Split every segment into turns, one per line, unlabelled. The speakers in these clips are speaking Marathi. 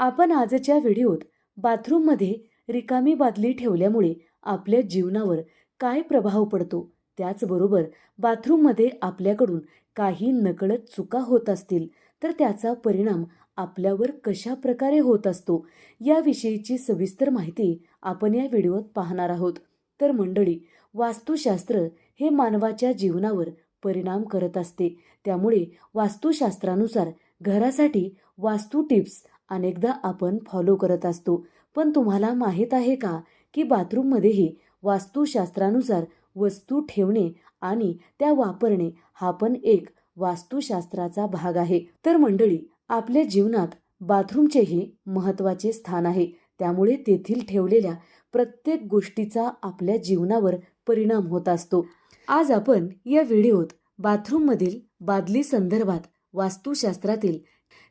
आपण आजच्या व्हिडिओत बाथरूममध्ये रिकामी बादली ठेवल्यामुळे आपल्या जीवनावर काय प्रभाव पडतो त्याचबरोबर बाथरूममध्ये आपल्याकडून काही नकळत चुका होत असतील तर त्याचा परिणाम आपल्यावर कशा प्रकारे होत असतो याविषयीची सविस्तर माहिती आपण या व्हिडिओत पाहणार आहोत. तर मंडळी वास्तुशास्त्र हे मानवाच्या जीवनावर परिणाम करत असते. त्यामुळे वास्तुशास्त्रानुसार घरासाठी वास्तू टिप्स अनेकदा आपण फॉलो करत असतो. पण तुम्हाला माहीत आहे का की बाथरूममध्येही वास्तुशास्त्रानुसार वस्तू ठेवणे आणि त्या वापरणे हा पण एक वास्तुशास्त्राचा भाग आहे. तर मंडळी आपल्या जीवनात बाथरूमचेही महत्त्वाचे स्थान आहे. त्यामुळे तेथील ठेवलेल्या प्रत्येक गोष्टीचा आपल्या जीवनावर परिणाम होत असतो. आज आपण या व्हिडिओत बाथरूममधील बादली संदर्भात वास्तुशास्त्रातील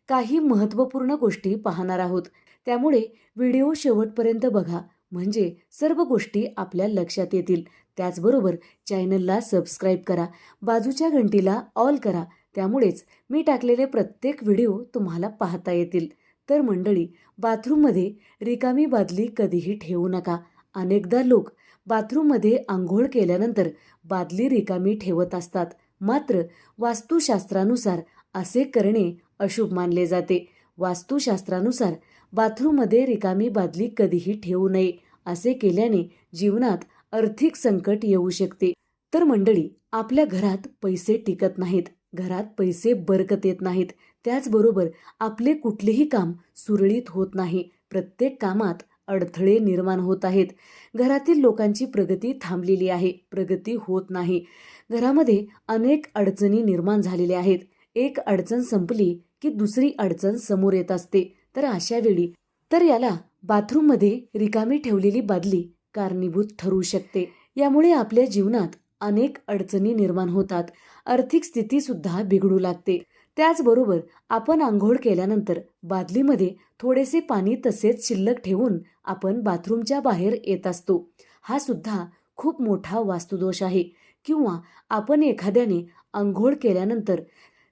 काही महत्त्वपूर्ण गोष्टी पाहणार आहोत. त्यामुळे व्हिडिओ शेवटपर्यंत बघा. म्हणजे सर्व गोष्टी आपल्या लक्षात येतील. त्याचबरोबर चॅनलला सबस्क्राईब करा. बाजूच्या घंटीला ऑल करा. त्यामुळेच मी टाकलेले प्रत्येक व्हिडिओ तुम्हाला पाहता येतील. तर मंडळी बाथरूममध्ये रिकामी बादली कधीही ठेवू नका. अनेकदा लोक बाथरूममध्ये आंघोळ केल्यानंतर बादली रिकामी ठेवत असतात. मात्र वास्तुशास्त्रानुसार असे करणे अशुभ मानले जाते. वास्तुशास्त्रानुसार बाथरूममध्ये रिकामी बादली कधीही ठेवू नये असे केल्याने जीवनात आर्थिक संकट येऊ शकते. तर मंडळी आपल्या घरात पैसे टिकत नाहीत घरात पैसे बरकत येत नाहीत. त्याचबरोबर आपले कुठलेही काम सुरळीत होत नाही. प्रत्येक कामात अडथळे निर्माण होत आहेत. घरातील लोकांची प्रगती थांबलेली आहे प्रगती होत नाही. घरामध्ये अनेक अडचणी निर्माण झालेल्या आहेत. एक अडचण संपली की दुसरी अडचण समोर येत असते. तर अशा वेळी तर याला बाथरूममध्ये रिकामी ठेवलेली बादली कारणीभूत ठरू शकते. यामुळे आपल्या जीवनात अनेक अडचणी निर्माण होतात. आर्थिक स्थिती सुद्धा बिघडू लागते. त्याचबरोबर आपण आंघोळ केल्यानंतर बादलीमध्ये थोडेसे पाणी तसेच शिल्लक ठेवून आपण बाथरूमच्या बाहेर येत असतो. हा सुद्धा खूप मोठा वास्तुदोष आहे. किंवा आपण एखाद्याने आंघोळ केल्यानंतर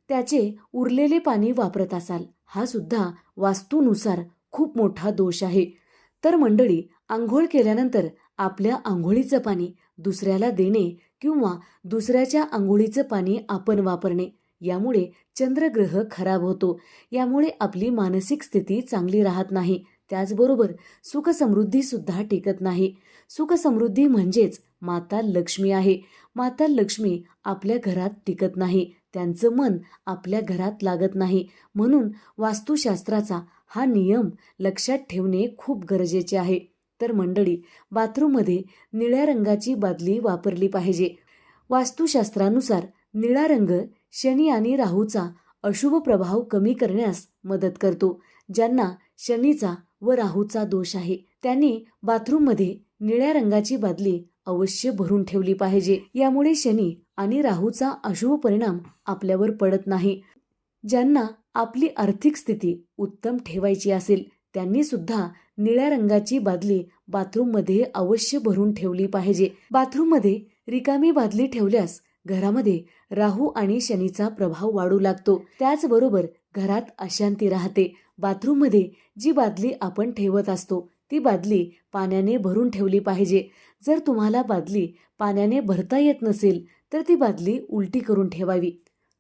त्याचे उरलेले पाणी वापरत असाल. हा सुद्धा वास्तूनुसार खूप मोठा दोष आहे. तर मंडळी आंघोळ केल्यानंतर आपल्या आंघोळीचं पाणी दुसऱ्याला देणे किंवा दुसऱ्याच्या आंघोळीचं पाणी आपण वापरणे यामुळे चंद्रग्रह खराब होतो. यामुळे आपली मानसिक स्थिती चांगली राहत नाही. त्याचबरोबर सुखसमृद्धी सुद्धा टिकत नाही. सुखसमृद्धी म्हणजेच माता लक्ष्मी आहे. माता लक्ष्मी आपल्या घरात टिकत नाही. त्यांचं मन आपल्या घरात लागत नाही. म्हणून वास्तुशास्त्राचा हा नियम लक्षात ठेवणे खूप गरजेचे आहे. तर मंडळी बाथरूममध्ये निळ्या रंगाची बादली वापरली पाहिजे. वास्तुशास्त्रानुसार निळा रंग शनी आणि राहूचा अशुभ प्रभाव कमी करण्यास मदत करतो ज्यांना शनीचा व राहूचा दोष आहे. त्यांनी बाथरूममध्ये निळ्या रंगाची बादली अवश्य भरून ठेवली पाहिजे. यामुळे शनी आणि राहूचा अशुभ परिणाम आपल्यावर पडत नाही. ज्यांना आपली आर्थिक स्थिती उत्तम ठेवायची असेल त्यांनी सुद्धा निळ्या रंगाची बादली बाथरूममध्ये अवश्य भरून ठेवली पाहिजे. बाथरूममध्ये रिकामी बादली ठेवल्यास घरामध्ये राहू आणि शनीचा प्रभाव वाढू लागतो. त्याचबरोबर घरात अशांती राहते. बाथरूममध्ये जी बादली आपण ठेवत असतो ती बादली पाण्याने भरून ठेवली पाहिजे. जर तुम्हाला बादली पाण्याने भरता येत नसेल तर ती बादली उलटी करून ठेवावी.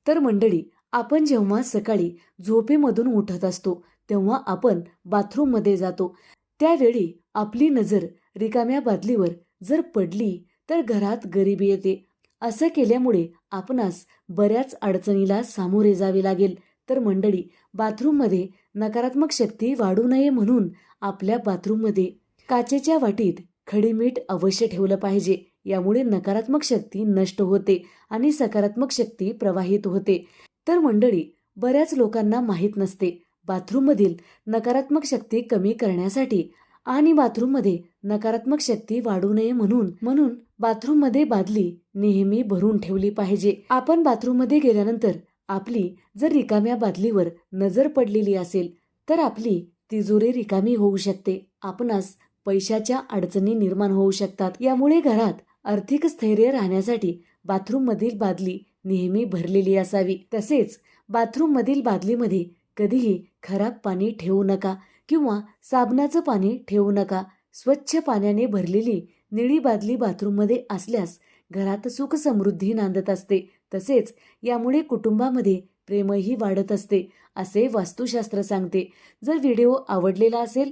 तर मंडळी आपण जेव्हा सकाळी झोपेमधून उठत असतो तेव्हा आपण बाथरूममध्ये जातो. त्यावेळी आपली नजर रिकाम्या बादलीवर जर पडली तर घरात गरिबी येते. असं केल्यामुळे आपणास बऱ्याच अडचणीला सामोरे जावे लागेल. तर मंडळी बाथरूममध्ये नकारात्मक शक्ती वाढू नये म्हणून आपल्या बाथरूममध्ये काचेच्या वाटीत खडी मीठ अवश्य ठेवलं पाहिजे. यामुळे नकारात्मक शक्ती नष्ट होते आणि सकारात्मक शक्ती प्रवाहित होते. तर मंडळी बऱ्याच लोकांना माहीत नसते बाथरूममधील नकारात्मक शक्ती कमी करण्यासाठी आणि बाथरूममध्ये नकारात्मक शक्ती वाढू नये म्हणून म्हणून बाथरूममध्ये बादली नेहमी भरून ठेवली पाहिजे. आपण बाथरूममध्ये गेल्यानंतर आपली जर रिकाम्या बादलीवर नजर पडलेली असेल तर आपली तिजोरी रिकामी होऊ शकते. आपणास पैशाच्या अडचणी निर्माण होऊ शकतात. यामुळे घरात आर्थिक स्थैर्य राहण्यासाठी बाथरूममधील बादली नेहमी भरलेली असावी. तसेच बाथरूममधील बादलीमध्ये कधीही खराब पाणी ठेवू नका किंवा साबणाचं पाणी ठेवू नका. स्वच्छ पाण्याने भरलेली निळी बादली बाथरूममध्ये असल्यास घरात सुख समृद्धी नांदत असते. तसेच यामुळे कुटुंबामध्ये प्रेमही वाढत असते असे वास्तुशास्त्र सांगते. जर व्हिडिओ आवडलेला असेल